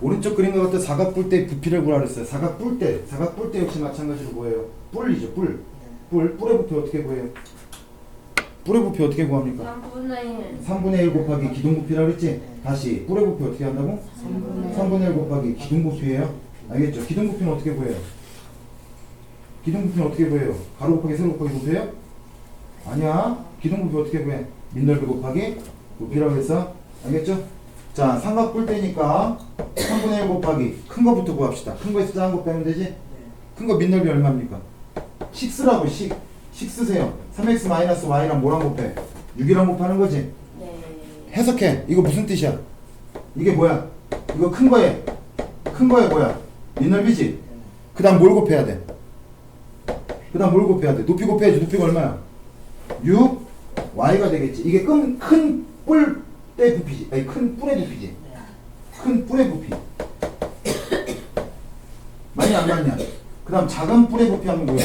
오른쪽 그림 같은 사각 뿔대 부피를 구하라 그랬어요. 사각 뿔대, 사각 뿔대 역시 마찬가지로 뭐예요? 뿔이죠, 뿔. 뿔, 뿔의 부피 어떻게 구해요? 뿔의 부피 어떻게 구합니까? 3분의 1 3분의 1 곱하기 기둥 부피라 그랬지? 다시 뿔의 부피 어떻게 한다고? 3분의 3분의 1 곱하기 기둥 부피예요. 알겠죠? 기둥 부피는 어떻게 구해요? 기둥 부피는 어떻게 구해요? 가로 곱하기 세로 곱하기 부피예요? 아니야. 기둥 부피 어떻게 구해? 민넓이 곱하기 부피라고 했어. 알겠죠? 자, 삼각 뿔대니까 3분의 1 곱하기 큰 거부터 구합시다. 큰 거에서 작은 거 빼면 되지? 큰 거 민넓이 얼마입니까? 6라고 6. 6 쓰세요. 3x 마이너스 y랑 뭐랑 곱해? 6이랑 곱하는 거지? 네 해석해. 이거 무슨 뜻이야? 이게 뭐야? 이거 큰 거에 큰 거에 뭐야? 민넓이지. 그 다음 뭘 곱해야 돼? 그 다음 뭘 곱해야 돼? 높이 곱해야지. 높이가 얼마야? 6 y가 되겠지. 이게 큰 큰 뿔 대 부피지. 아니 큰 뿔의 부피지. 큰 뿔의 부피. 많이 안 맞냐? 그 다음 작은 뿔의 부피 하면 뭐야?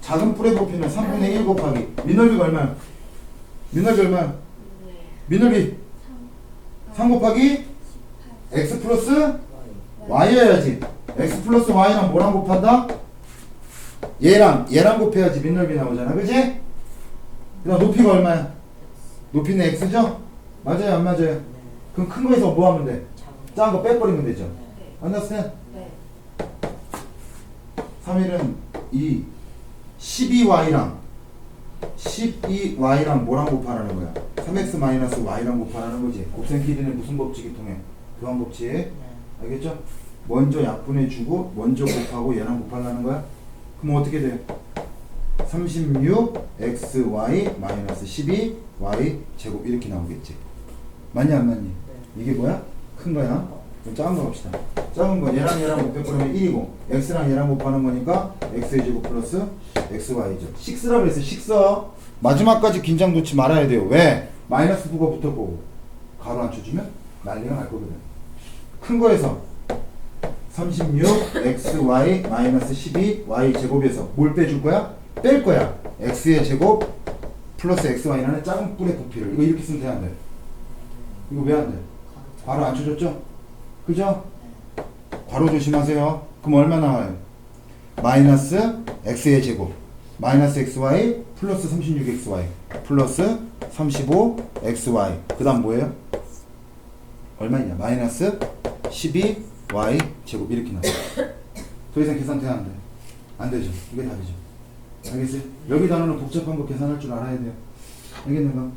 작은 뿔의 부피는 3분의 1 곱하기 민넓이가 얼마야? 민넓이 얼마야? 민넓이 3 곱하기 x 플러스 y여야지 x 플러스 y랑 뭐랑 곱한다? 얘랑 얘랑 곱해야지 민넓이 나오잖아 그지? 그 다음 높이가 얼마야? 높이는 x죠? 맞아요 안 맞아요? 그럼 큰 거에서 뭐 하면 돼? 작은 거 빼버리면 되죠 understand? 네 3일은 이 12y랑 12y랑 뭐랑 곱하라는 거야? 3x 마이너스 y랑 곱하라는 거지. 곱셈 길이는 무슨 법칙이 통해? 교환 법칙. 알겠죠? 먼저 약분해 주고 먼저 곱하고 얘랑 곱하려는 거야? 그럼 어떻게 돼? 36xy 마이너스 12y 제곱 이렇게 나오겠지. 맞냐 안 맞니? 이게 뭐야? 큰 거야? 그럼 작은 거 갑시다. 작은 거 얘랑 얘랑 곱해버리면 1이고 x랑 얘랑 곱하는 거니까 x의 제곱 플러스 xy죠. 6라 그랬어 6. 마지막까지 긴장 놓지 말아야 돼요. 왜? 마이너스 9가 붙을 거고 가로 안 쳐주면 난리가 날 거거든. 큰 거에서 36 xy 마이너스 12 y 제곱에서 뭘 빼줄 거야? 뺄 거야. x의 제곱 플러스 xy라는 작은 뿔의 부피를 이거 이렇게 쓰면 돼안 돼? 이거 왜 안 돼? 괄호 안 쳐줬죠? 그죠? 괄호 조심하세요. 그럼 얼마 나와요? 마이너스 x의 제곱 마이너스 xy 플러스 36xy 플러스 35xy 그 다음 뭐예요? 얼마냐? 마이너스 12y 제곱 이렇게 나와요. 더 이상 계산 돼야 안 돼. 안 되죠. 이게 답이죠. 알겠어요? 여기 단어는 복잡한 거 계산할 줄 알아야 돼요. 알겠는가?